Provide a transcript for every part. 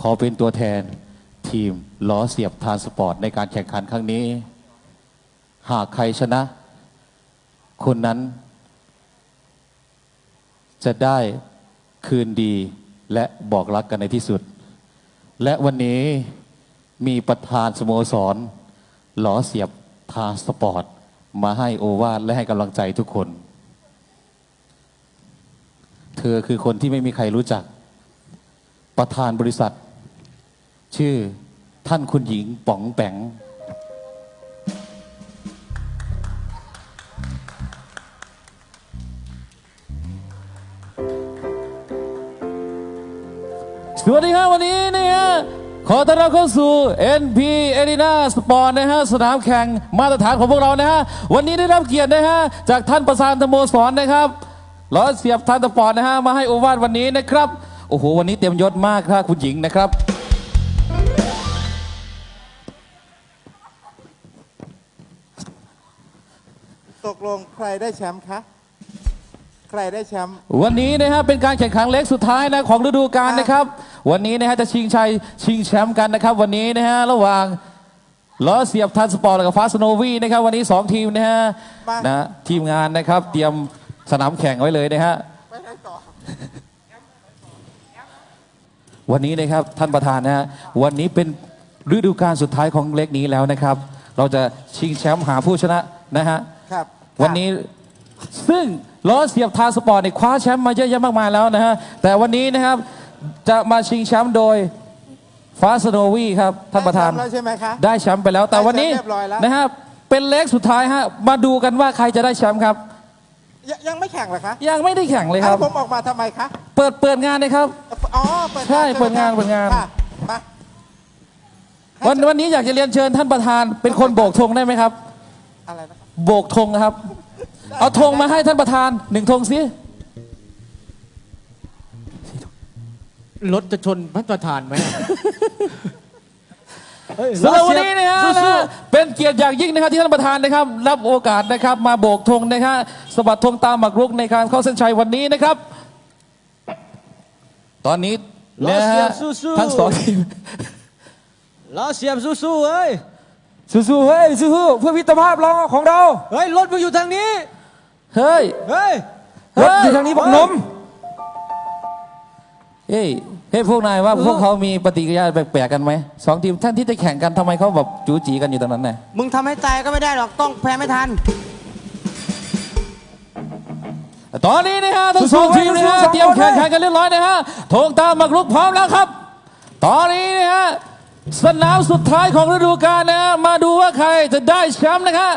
ขอเป็นตัวแทนทีมล้อเสียบทานสปอร์ตในการแข่งขันครั้งนี้ หากใครชนะ คนนั้น จะได้คืนดีและบอกรักกันในที่สุด และวันนี้มีประธานสโมสรล้อเสียบทานสปอร์ต มาให้โอวาทและให้กำลังใจทุกคน เธอคือคนที่ไม่มีใครรู้จัก ประธานบริษัท ชื่อท่านคุณหญิงป๋องแปงสวัสดีครับวันนี้นะฮะขอต้อนรับเข้าสู่ NP Arena Sport นะฮะสนามแข่งมาตรฐานของพวกเรานะฮะวันนี้ได้รับเกียรตินะฮะจากท่านประธานสโมสรนะครับล้อเสียบท่านสปอร์นะฮะมาให้โอวาทวันนี้นะครับโอ้โหวันนี้เต็มยศมากครับคุณหญิงนะครับ รได้แชมป์คะ ใครได้แชมป์ วันนี้นะฮะเป็นการแข่งขันเล็กสุดท้ายนะของฤดูกาลนะครับ วันนี้นะฮะจะชิงชัยชิงแชมป์กันนะครับ วันนี้นะฮะระหว่างล้อเสียบทันสปอร์ตกับฟาสโนวีนะครับวันนี้ 2 ทีมนะฮะนะทีมงานนะครับเตรียมสนามแข่งไว้เลยนะฮะ ไปไหนต่อ วันนี้นะครับท่านประธานนะฮะวันนี้เป็นฤดูกาลสุดท้ายของเล็กนี้แล้วนะครับ เราจะชิงแชมป์หาผู้ชนะนะฮะ ครับ วันนี้ซึ่งล้อเสียบทาสปอร์ตเนี่ยคว้าแชมป์มาเยอะแยะมากมายแล้วนะฮะ แต่วันนี้นะครับจะมาชิงแชมป์โดยฟาสโนวีครับท่านประธาน ได้แชมป์แล้วใช่ไหมคะ ได้แชมป์ไปแล้ว แต่วันนี้ได้แชมป์เรียบร้อยแล้ว นะครับเป็นเล็กสุดท้ายฮะมาดูกันว่าใครจะได้แชมป์ครับ ยยังไม่แข่งเหรอคะยังไม่ได้แข่งเลยคอ้ารัวบผมออกมาทำไมคะ เปิดเปิดงานเลยครับ อ๋อ เปิดใช่ไหมเปิดงานคะเปิดงาน ค่ะมาวันวันนี้อยากจะเรียนเชิญท่านประธานเป็นคนโบกธงได้ไหมครับ อะไรนะ โบกธงครับ เอาธงมาให้ท่านประธานหนึ่งธงสิรถจะชนพระประธานไหม สำหรับวันนี้นะฮะนะฮะเป็นเกียรติอย่างยิ่งนะครับที่ท่านประธานนะครับ รับโอกาสนะครับ มาโบกธงนะครับสะบัดธงตามหมากรุกในการเข้าเส้นชัยวันนี้นะครับ ตอนนี้นะฮะทั้งสองทีมล้อเสียบสู้ๆเฮ้ย สู้ๆเฮ้ยสู้ๆเพื่อมิตรภาพเราของเรา เฮ้ยรถมึงอยู่ทางนี้ เฮ้ย เฮ้ยรถอยู่ทางนี้บอกนมเฮ้ยเฮ้ยพวกนายว่าพวกเขามีปฏิกิริยาแปลกๆกันไหมสองทีมท่านที่จะแข่งกันทำไมเขาแบบจูจีกันอยู่ตรงนั้นน่ะมึงทำให้ตายก็ไม่ได้หรอกต้องแพ้ไม่ทัน ตอนนี้นะฮะทั้งสองทีมนะฮะเตรียมแข่งขันกันเรียบร้อยนะฮะธงตามหมากรุกพร้อมแล้วครับ ตอนนี้นะฮะ สนามสุดท้ายของฤดูกาลนะ มาดูว่าใครจะได้แชมป์นะครับ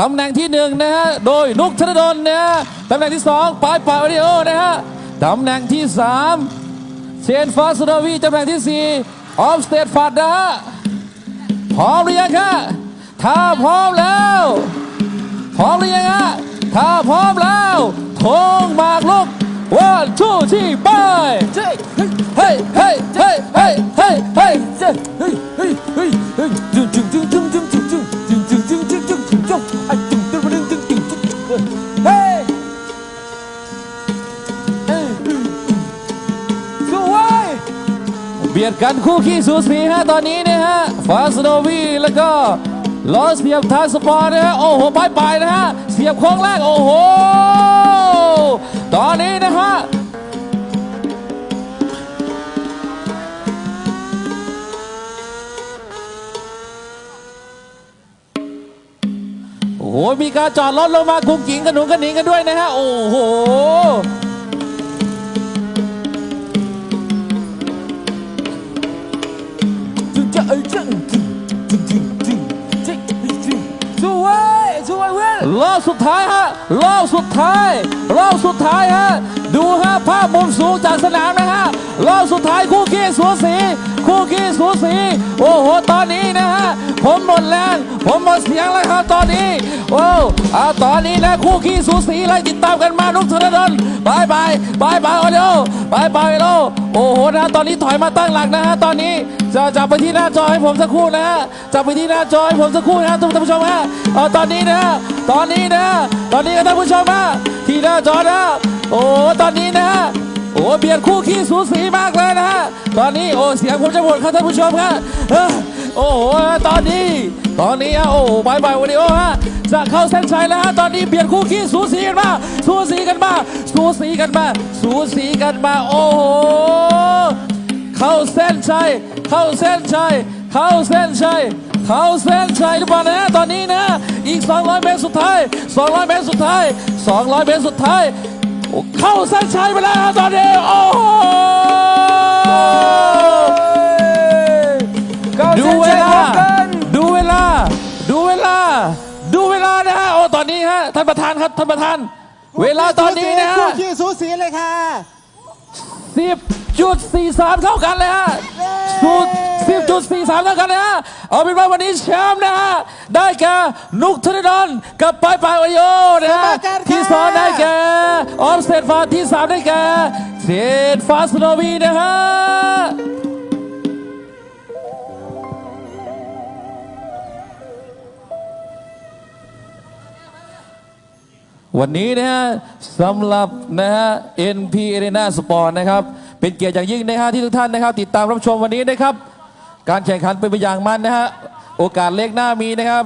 ตำแหน่งที่หนึ่งนะฮะ โดยนุกธนดลนะฮะตำแหน่งที่สองปายปายออดิโอนะฮะ ตำแหน่งที่สามเชนฟาสโนวีตำแหน่งที่สี่ออฟสเตดฟาดนะฮะ พร้อมหรือยังคะถ้าพร้อมแล้ว พร้อมหรือยังฮะถ้าพร้อมแล้วธงหมากลุกวันชูที่ไปเฮ้ยเฮ้ยเฮ้ยเฮ้ยเฮ้ยเฮ้ยเฮ้ยเฮ้ยเฮ้ยเฮ้ยเฮ้ยจึงจึงจึงจึงจึงจึงจึงจึงจึงจึงจึงจึงจึงจึงไอ้จึงจึงจึงจึงจึงจึงเฮ้ยสวยเบียดกันคู่ขี้สูสีฮะตอนนี้นะฮะฟาสโนวีแล้วก็ลอสเสียบทางสปอร์นะฮะโอ้โหปลายปนะฮะเสียบโค้งแรกโอ้โหตอนนี้นะฮะ โอ้โห มีการจอดรถลงมากุงกิงกันหนุนกันหนิงกันด้วยนะฮะ โอ้โหจึงจะเอ้ยจึงจึงจึงจึงจึงจึงจึงสู้เว้ยสู้เว้ยรอบสุดท้ายฮะ รอบสุดท้าย รอบสุดท้ายฮะ ดูฮะภาพมุมสูงจากสนามนะฮะรอบสุดท้ายคู่ขี้สูสีคู่ขี้สูสีโอ้โหตอนนี้นะฮะผมหมดแรงผมหมดเสียงแล้วครับตอนนี้โอ้อาตอนนี้นะคู่ขี้สูสีไล่ติดตามกันมานุกธนดลบายบายบายบายโอเดียวบายบายโลโอ้โหนะตอนนี้ถอยมาตั้งหลักนะฮะตอนนี้จะจับไปที่หน้าจอให้ผมสักครู่นะฮะจับไปที่หน้าจอให้ผมสักครู่นะท่านผู้ชมฮะอ่อตอนนี้นะตอนนี้นะตอนนี้นะท่านผู้ชมฮะที่หน้าจอนะ โอ้ตอนนี้นะฮะโอ้เบียดคู่ขี้สูสีมากเลยนะฮะตอนนี้โอ้เสียงผมจะหมดครับท่านผู้ชมครับเอ้อโอ้โหตอนนี้ ตอนนี้ฮะโอ้บายบายวันนี้โอ้ฮะจะเข้าเส้นชัยแล้วฮะตอนนี้เบียดคู่ขี้สูสีกันมาสูสีกันมาสูสีกันมาสูสีกันมาโอ้โหเข้าเส้นชัยเข้าเส้นชัยเข้าเส้นชัย เข้าเส้นชัยหรือเปล่านะตอนนี้นะ อีก 200 เมตรสุดท้าย 200 เมตรสุดท้าย 200 เมตรสุดท้าย เข้าเส้นชัยไปแล้วตอนนี้โอ้โหดูเวลาดูเวลา ดูเวลา ดูเวลานะฮะโอ้ตอนนี้ฮะท่านประธานครับท่านประธาน เวลาตอนนี้นะฮะคู่ขี้สูสีเลยค่ะสิบจุดสี่สามเท่ากันเลยฮะสูตรสิบจุดสี่สามเท่ากันเลยฮะ เอาเป็นว่าวันนี้แชมป์นะฮะได้แก่นุกธนดลกับปายปายโอริโอนะฮะสมัครกันค่ะที่สองได้แก่ออฟเซตฟาที่สามได้แก่เซนฟาสโนวีนะฮะวันนี้นะฮะสำหรับนะฮะ NP Arena Sport นะครับ เป็นเกียรติอย่างยิ่งนะฮะที่ทุกท่านนะครับ ติดตามรับชมวันนี้นะครับ การแข่งขันเป็นไปอย่างมันนะฮะโอกาสเล็กหน้ามีนะครับ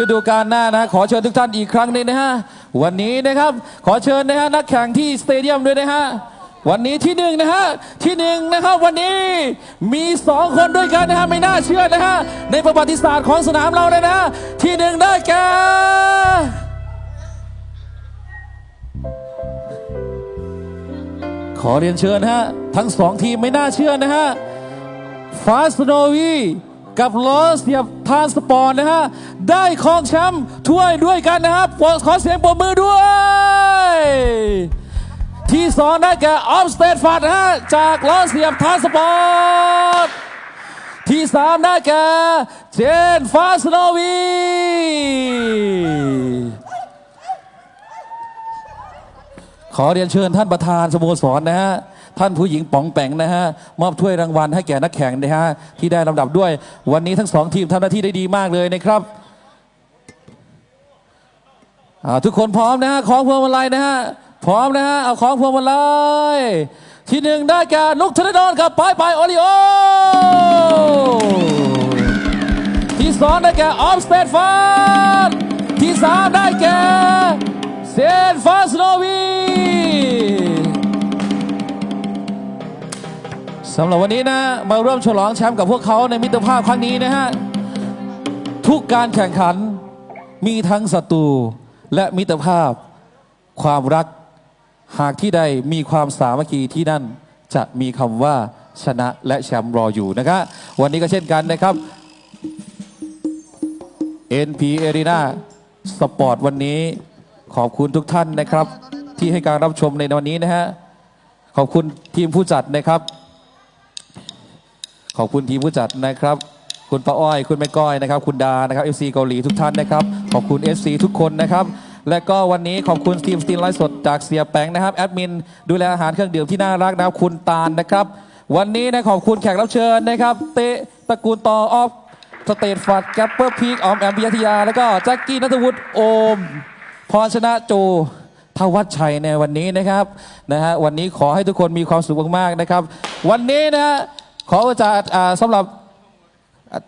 ฤดูกาลหน้านะขอเชิญทุกท่านอีกครั้งหนึ่งนะฮะวันนี้นะครับขอเชิญนะฮะนักแข่งที่สเตเดียมด้วยนะฮะวันนี้ที่หนึ่งนะฮะที่หนึ่งนะครับวันนี้มีสองคนด้วยกันนะฮะไม่น่าเชื่อนะฮะในประวัติศาสตร์ของสนามเราเลยนะฮะที่หนึ่งได้แก่ขอเรียนเชิญฮะทั้งสองทีมไม่น่าเชื่อนะฮะ ฟาสโนวีกับลอสเสียบทานสปอร์ตนะฮะ ได้ครองแชมป์ถ้วยด้วยกันนะครับขอเสียงปรบมือด้วย ที่สองได้แก่ออฟสเตดฟัดนะฮะ จากลอสเสียบทานสปอร์ต ที่สามได้แก่เจนฟาสโนวี ขอเรียนเชิญท่านประธานสโมสรนะฮะท่านผู้หญิงป๋องแปงนะฮะมอบถ้วยรางวัลให้แก่นักแข่งนะฮะที่ได้ลำดับด้วย วันนี้ทั้งสองทีมทำหน้าที่ได้ดีมากเลยนะครับทุกคนพร้อมนะฮะของพวงมาลัยนะฮะพร้อมนะฮะเอาของพวงมาลัยที่หนึ่งได้แก่นุกธนดลกับปายปายโอริโอที่สองได้แก่ออฟสเตดฟาร์ที่สามได้แก่ เซนฟาสโนวีสำหรับวันนี้นะ มาร่วมฉลองแชมป์กับพวกเขาในมิตรภาพครั้งนี้นะฮะ ทุกการแข่งขันมีทั้งศัตรูและมิตรภาพความรัก หากที่ใดมีความสามัคคีที่นั่นจะมีคำว่าชนะและแชมป์รออยู่นะครับ วันนี้ก็เช่นกันนะครับ NP Arena Sport วันนี้ ขอบคุณทุกท่านนะครับ ที่ให้การรับชมในวันนี้นะฮะขอบคุณทีมผู้จัดนะครับ ขอบคุณทีมผู้จัดนะครับ คุณป้าอ้อย คุณแม่ก้อยนะครับ คุณดานะครับ FC เกาหลีทุกท่านนะครับ ขอบคุณ FC ทุกคนนะครับ และก็วันนี้ขอบคุณทีมสตรีมไลฟ์สดจากเสียแปงนะครับแอดมินดูแลอาหารเครื่องดื่มที่น่ารักนะครับคุณตาลนะครับ วันนี้นะขอบคุณแขกรับเชิญนะครับ เตะตระกูลต่อออฟสเตทฟัดแกปเปอร์พีกออมแอมพิยทยา แล้วก็แจ็คกี้นัทวุฒิโอม พรชนะโจทวัชชัยในวันนี้นะครับนะฮะวันนี้ขอให้ทุกคนมีความสุขมากๆนะครับ วันนี้นะฮะขอจะอ่าสำหรับ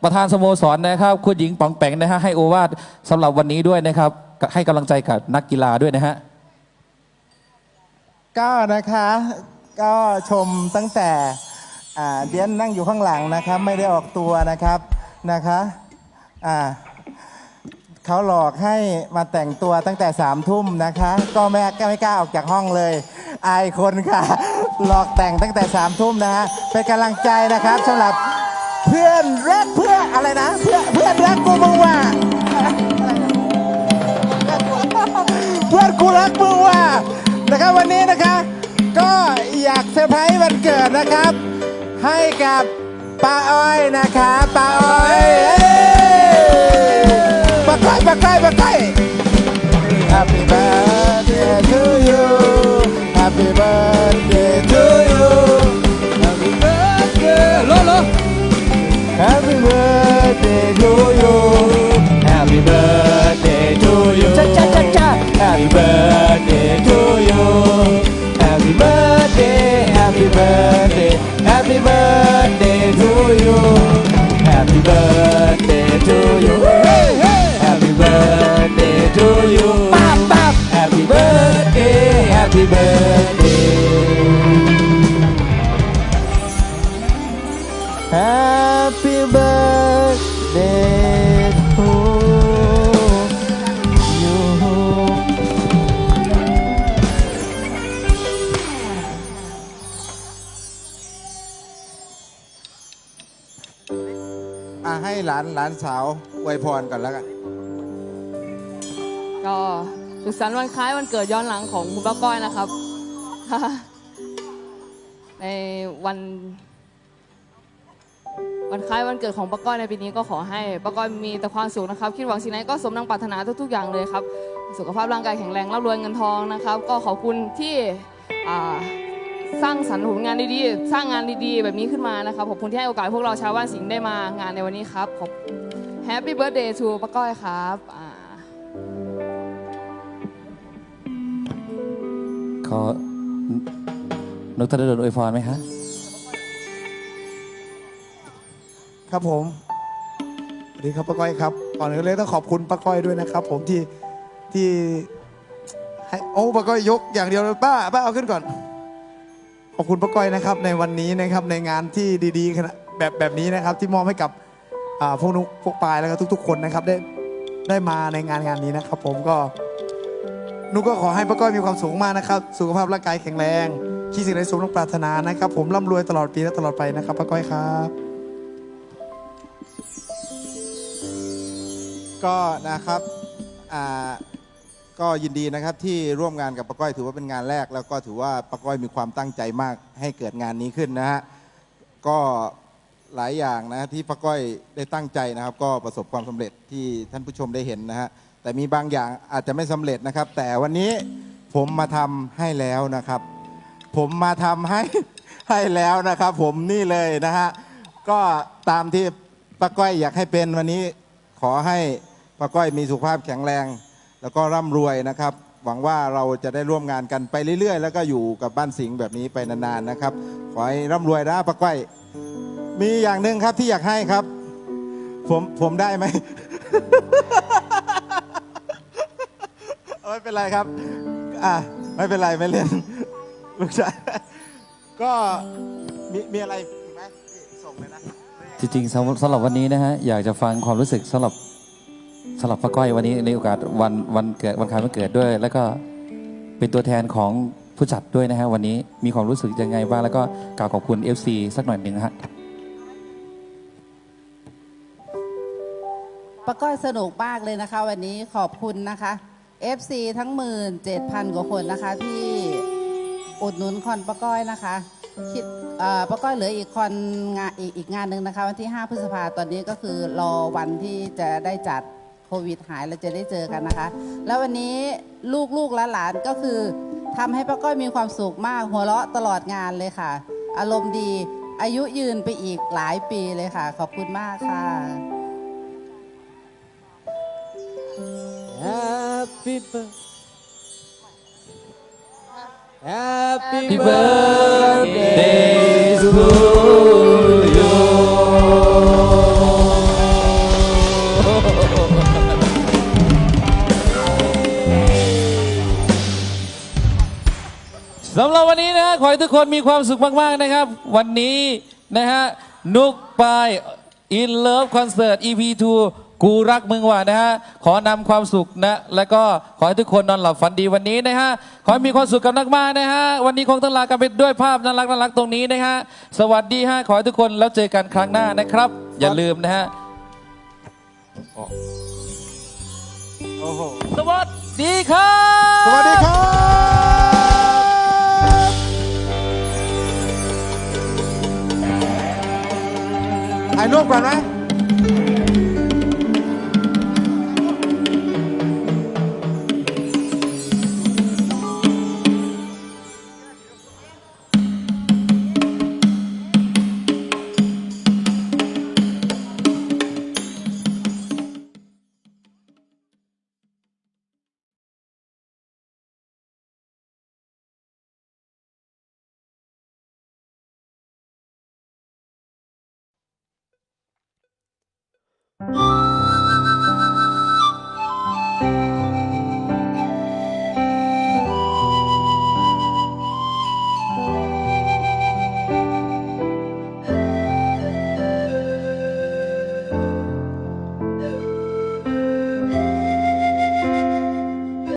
ประธานสโมสรนะครับ คุณหญิงป๋องแปงนะฮะให้โอวาทสำหรับวันนี้ด้วยนะครับ ให้กำลังใจกับนักกีฬาด้วยนะฮะก็นะคะก็ชมตั้งแต่เดียนนั่งอยู่ข้างหลังนะครับ ไม่ได้ออกตัวนะครับนะคะอ่า เขาหลอกให้มาแต่งตัวตั้งแต่สามทุ่มนะคะ ก็ไม่ก็ไม่กล้าออกจากห้องเลย อายคนค่ะ หลอกแต่งตั้งแต่สามทุ่มนะฮะเป็นกำลังใจนะครับสำหรับเพื่อนรักเพื่ออะไรนะ เพื่อนเพื่อนรักกูมึงว่าเพื่อนกูรักมึงว่ะนะครับวันนี้นะคะ ก็อยากเซอร์ไพรส์วันเกิดนะครับ ให้กับป้าอ้อยนะคะป้าอ้อย เอ้ยป้าก้อยป้าก้อยป้าก้อย Happy birthday to you Happy birthday to you Happy birthday โลโล Happy birthday to you Happy birthday to you จ้าจ้าจ้าจ้า Happy birthday to you Happy birthday Happy birthday รก่อนแล้วกัน ก็สุขสันต์วันคล้ายวันเกิดย้อนหลังของคุณป้าก้อยนะครับ ในวัน วันคล้ายวันเกิดของป้าก้อยในปีนี้ก็ขอให้ป้าก้อยมีแต่ความสุขนะครับ คิดหวังสิ่งไหนก็สมดังปรารถนาทุกๆอย่างเลยครับ สุขภาพร่างกายแข็งแรงร่ำรวยเงินทองนะครับ ก็ขอบคุณที่อ่า สร้างสรรค์ผลงานดีๆ สร้างงานดีๆ แบบนี้ขึ้นมานะครับ ขอบคุณที่ให้โอกาสพวกเราชาวบ้านสิงห์ได้มางานในวันนี้ครับขอบ Happy Birthday to ป้าก้อยครับอ่าขอนกธนดลอวยพรไหมคะครับผมสวัสดีครับป้าก้อยครับก่อนอื่นเลยต้องขอบคุณป้าก้อยด้วยนะครับ ผมที่ที่ให้โอ้ป้าก้อยยกอย่างเดียวเลยป้าป้าเอาขึ้นก่อน ขอบคุณป้าก้อยนะครับในวันนี้นะครับในงานที่ดีๆแบบแบบนี้นะครับที่มอบให้กับพวกนุกพวกปายแล้วก็ทุก ๆ คนนะครับได้ได้มาในงานงานนี้นะครับ ผมก็นุกก็ขอให้ป้าก้อยมีความสุขมากนะครับ สุขภาพร่างกายแข็งแรงคิดสิ่งใดสมดังปรารถนานะครับ ผมร่ำรวยตลอดปีและตลอดไปนะครับป้าก้อยครับ ก็นะครับอ่า ก็ยินดีนะครับที่ร่วมงานกับป้าก้อยถือว่าเป็นงานแรก แล้วก็ถือว่าป้าก้อยมีความตั้งใจมากให้เกิดงานนี้ขึ้นนะฮะก็หลายอย่างนะที่ป้าก้อยได้ตั้งใจนะครับ ก็ประสบความสำเร็จที่ท่านผู้ชมได้เห็นนะฮะแต่มีบางอย่างอาจจะไม่สำเร็จนะครับ แต่วันนี้ผมมาทำให้แล้วนะครับ ผมมาทำให้ให้แล้วนะครับ ผมนี่เลยนะฮะก็ตามที่ป้าก้อยอยากให้เป็นวันนี้ขอให้ป้าก้อยมีสุขภาพแข็งแรง แล้วก็ร่ำรวยนะครับ หวังว่าเราจะได้ร่วมงานกันไปเรื่อย ๆ แล้วก็อยู่กับบ้านสิงห์แบบนี้ไปนานๆนะครับ ขอให้ร่ำรวยนะป้าก้อยมีอย่างหนึ่งครับที่อยากให้ครับ ผมผมได้ไหม ไม่เป็นไรครับ อะไม่เป็นไรไม่เล่นลูกชายก็มีมีอะไรอีกไหมส่งเลยนะ จริงๆสำสำหรับวันนี้นะฮะ อยากจะฟังความรู้สึกสำหรับ สำหรับป้าก้อยวันนี้ในโอกาสวันวันเกิดวันคล้ายวันเกิดด้วย แล้วก็เป็นตัวแทนของผู้จัดด้วยนะฮะวันนี้มีความรู้สึกยังไงบ้างแล้วก็กล่าวขอบคุณ FC สักหน่อยหนึ่งฮะป้าก้อยสนุกมากเลยนะคะ วันนี้ขอบคุณนะคะ FC ทั้งหมื่นเจ็ดพันกว่าคนนะคะ ที่อุดหนุนคอนป้าก้อยนะคะคิดป้าก้อยเหลืออีกคอนงานอีกอีกงานหนึ่งนะคะ วันที่ 5 พฤษภาตอนนี้ก็คือรอวันที่จะได้จัด โควิดหายแล้วจะได้เจอกันนะคะ แล้ววันนี้ลูกลูกหลานๆก็คือทำให้ป้าก้อยมีความสุขมาก หัวเราะตลอดงานเลยค่ะ อารมณ์ดีอายุยืนไปอีกหลายปีเลยค่ะ ขอบคุณมากค่ะ Happy birthday Happy Happy birthday to you สำหรับวันนี้นะฮะขอให้ทุกคนมีความสุขมาก ๆ นะครับ วันนี้นะฮะนุกปาย In Love Concert EP 2กูรักมึงว่ะนะฮะขอนำความสุขนะ แล้วก็ขอให้ทุกคนนอนหลับฝันดีวันนี้นะฮะขอให้มีความสุขกันมากๆนะฮะวันนี้คงต้องลากันไปด้วยภาพน่ารักน่ารักตรงนี้นะฮะสวัสดีฮะขอให้ทุกคนแล้วเจอกันครั้งหน้านะครับ อย่าลืมนะฮะโอ้โหสวัสดีครับ สวัสดีครับ ถ่ายรู